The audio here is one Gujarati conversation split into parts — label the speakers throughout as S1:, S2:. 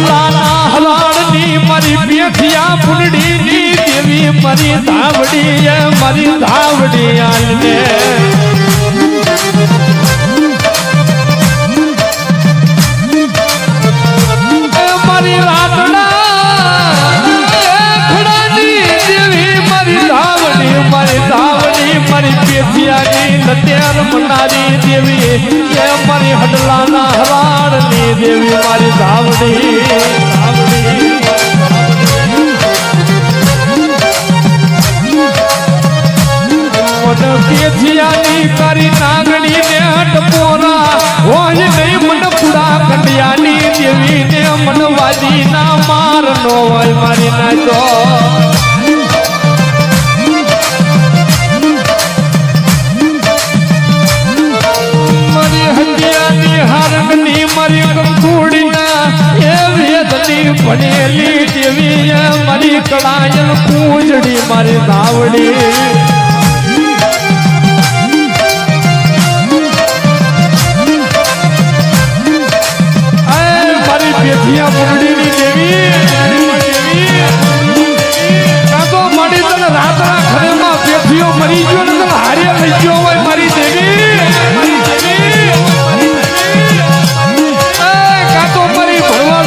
S1: હડલાના હલાળની મારી પેઠિયા ફૂલડીની દેવી મારી ધાવડી એ મારી ધાવડી આલને એ મારી રાતડા દેવી મારી ધાવડી મારી ધાવડી, મારી પેથિયાની નત્યાર મનારી દેવી. એ મારી હડલાના હરાળની દેવી મારી ધાવડી. ધાવડી મને પેથિયાની કરી નાગણી ને અટપોરા હોય નહીં મન પુરા કંડિયાની દેવી ને મનવાજી ના માર હોય મારી નાચો હંડિયાની હારંગની કુડિયા એ વેદની ભણેલી દેવી મારી કળાયલ પૂજડી મારી પેથિયો મરી ગયો ને તમે હારે થઈ ગયો હોય મારી દેવી?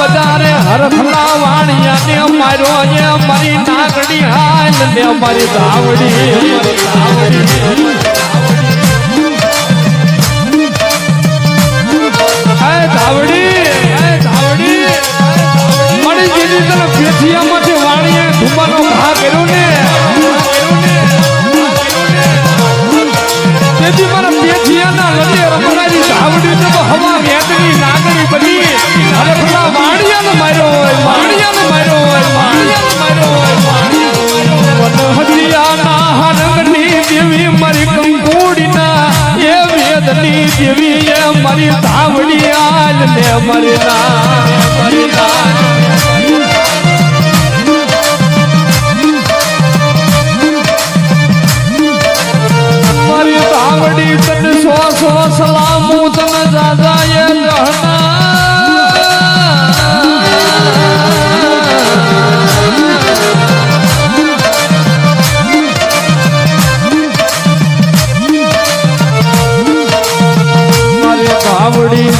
S1: બજારે હરફલા વાણિયા ને માર્યો ને મારી નાગડી હાલ ને મારી ધાવડી ધાવડી વેદની દેવી એ મારી ધાવડી આલ ને મારી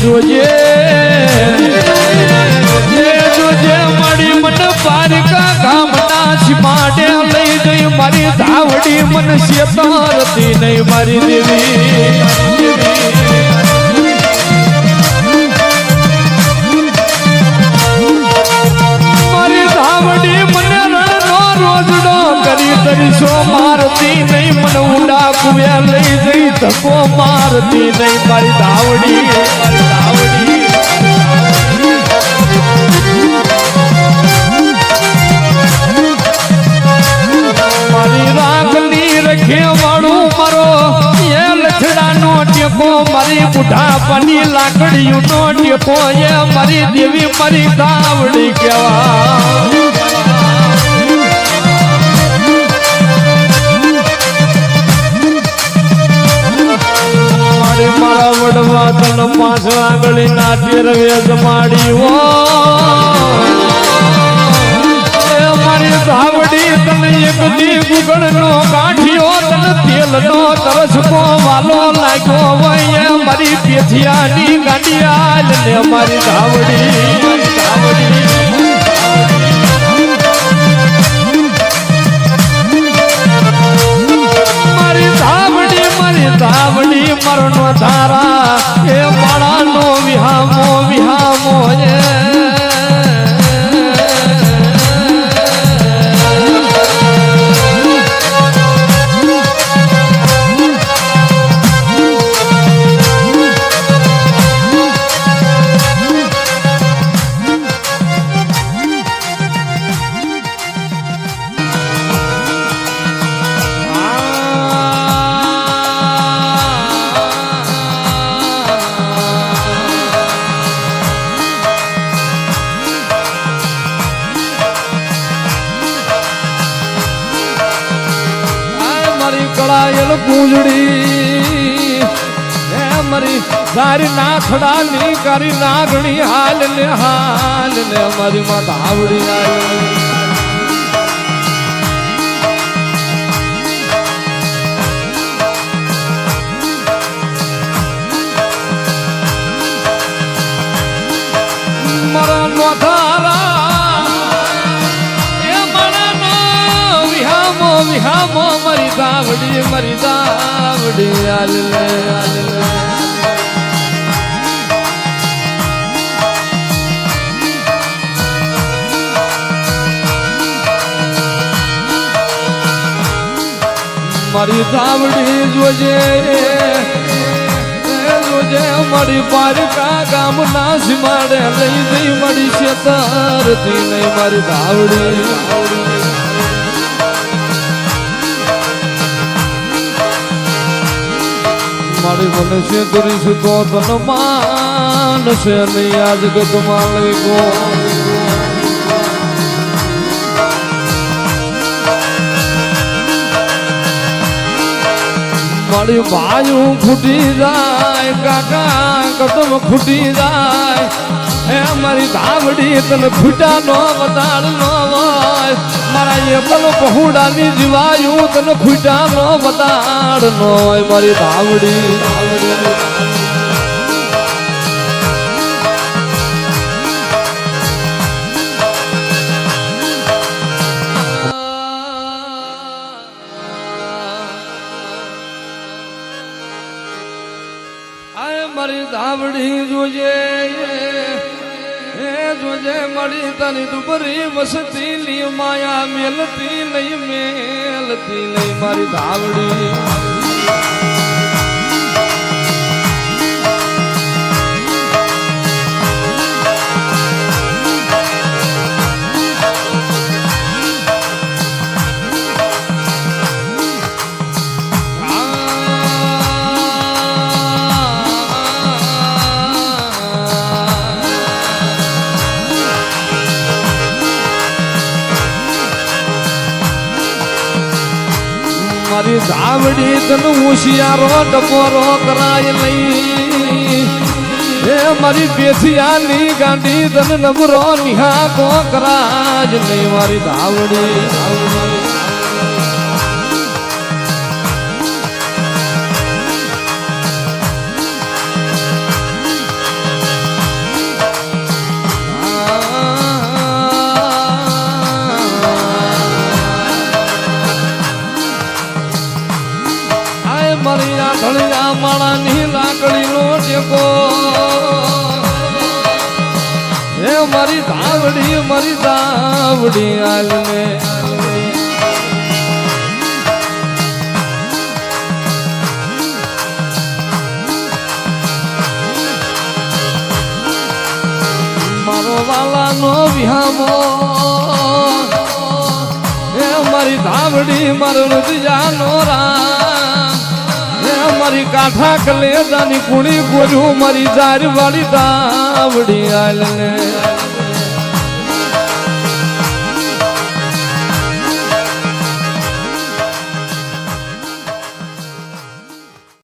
S1: જોજે. જે જોજે મારી મન પારકા ગામના સીમાડે લઈ ગઈ મારી ધાવડી મન શેતારતી નહીં મારી દેવી. મારી ધાવડી મને રણનો રોજડો કરી તરીસો મારતી નહીં મને ઊંડા કુવે લઈ જઈ ધક્કો મારતી નહીં મારી ધાવડી. લાકડીઓનો ટેકો એ મારી દેવી, મારી ગાવડી કહેવા. મારે વડવા તન પાંચ આંગળી ના ટેરવે જમાડી હો મારી વાલો લાગ્યો એ મારી પેથિયાની ગાંડિયા ને મારી ધાવડી મારી ધાવડી મારી ધાવડી ધારા પૂંજડી હે મારી તારી નાખડાની કરી નાગણી હાલ ને હાલ ને મારી માતા આવડી વિહામો વિહામો મરી દાવડી મરી દાવડી આલ લે આલ લે. મારી દાવડી જોજે જોજે, મારી પારકા ગામ નાશ મારે લઈ જઈ મારી શેતરથી નહીં મારી દાવડી મારી મનુષ્ય કરીશ તો તન માનશે નહીં આ જગત માલિકો મારી બાયું ફૂટી જાય, કાકા, કદમ ફૂટી જાય હે મારી ધાવડી તને ફૂટા નો વતાડ નો હોય. મારા એકલ પહોડાની જીવાયું તને ફૂટા નો વતાડ નો હોય. મારી ધાવડી. મારી ધાવડી જોજે. જોજે મળી તની દુબરી વસતી લી માયા મેલતી નહીં મેલતી નહીં મારી ધાવડી. મારી ધાવડી તને હોશિયારો ટપોરો કરાય લઈ હે મારી બેઠિયાની ગાંડી તને નબરો નિહાકો કરાજ નહીં. મારી ધાવડી આય માળાની લાકડીનો ટેકો. હે મારી ધાવડી મારી ધાવડી આલને મારો વાલાનો વિહામો. હે મારી ધાવડી, મારો રુદિયાનો રા મારી કાઠા કલેદાની કુણી ગોરું મારી જાર વાળી દાવડી આલને.